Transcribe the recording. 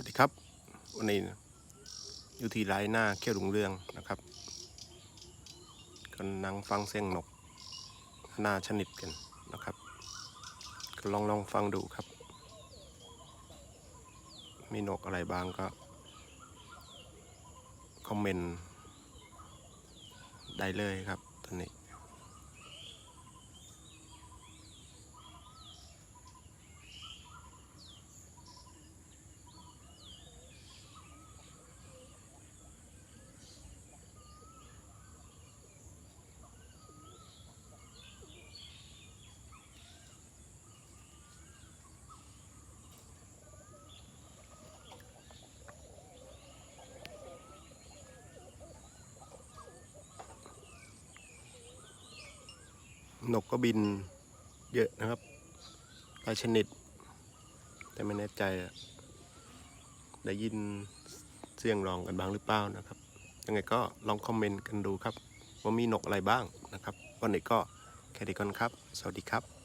วัสดีครับ วันนี้อยู่ที่ไร่หน้าเขี้ยวหลงเรืองนะครับก็นั่งฟังเสียงนกหน้าชนิดกันนะครับก็ลองลองฟังดูครับ มีนกอะไรบ้างก็ คอมเมนต์ได้เลยครับตอนนี้ นกก็บินเยอะนะครับหลายชนิด แต่ไม่แน่ใจอะได้ยินเสียงร้องกันบ้างหรือเปล่านะครับ ยังไงก็ลองคอมเมนต์กันดูครับ ว่ามีนกอะไรบ้างนะครับ วันนี้ก็แค่นี้ก่อนครับ สวัสดีครับ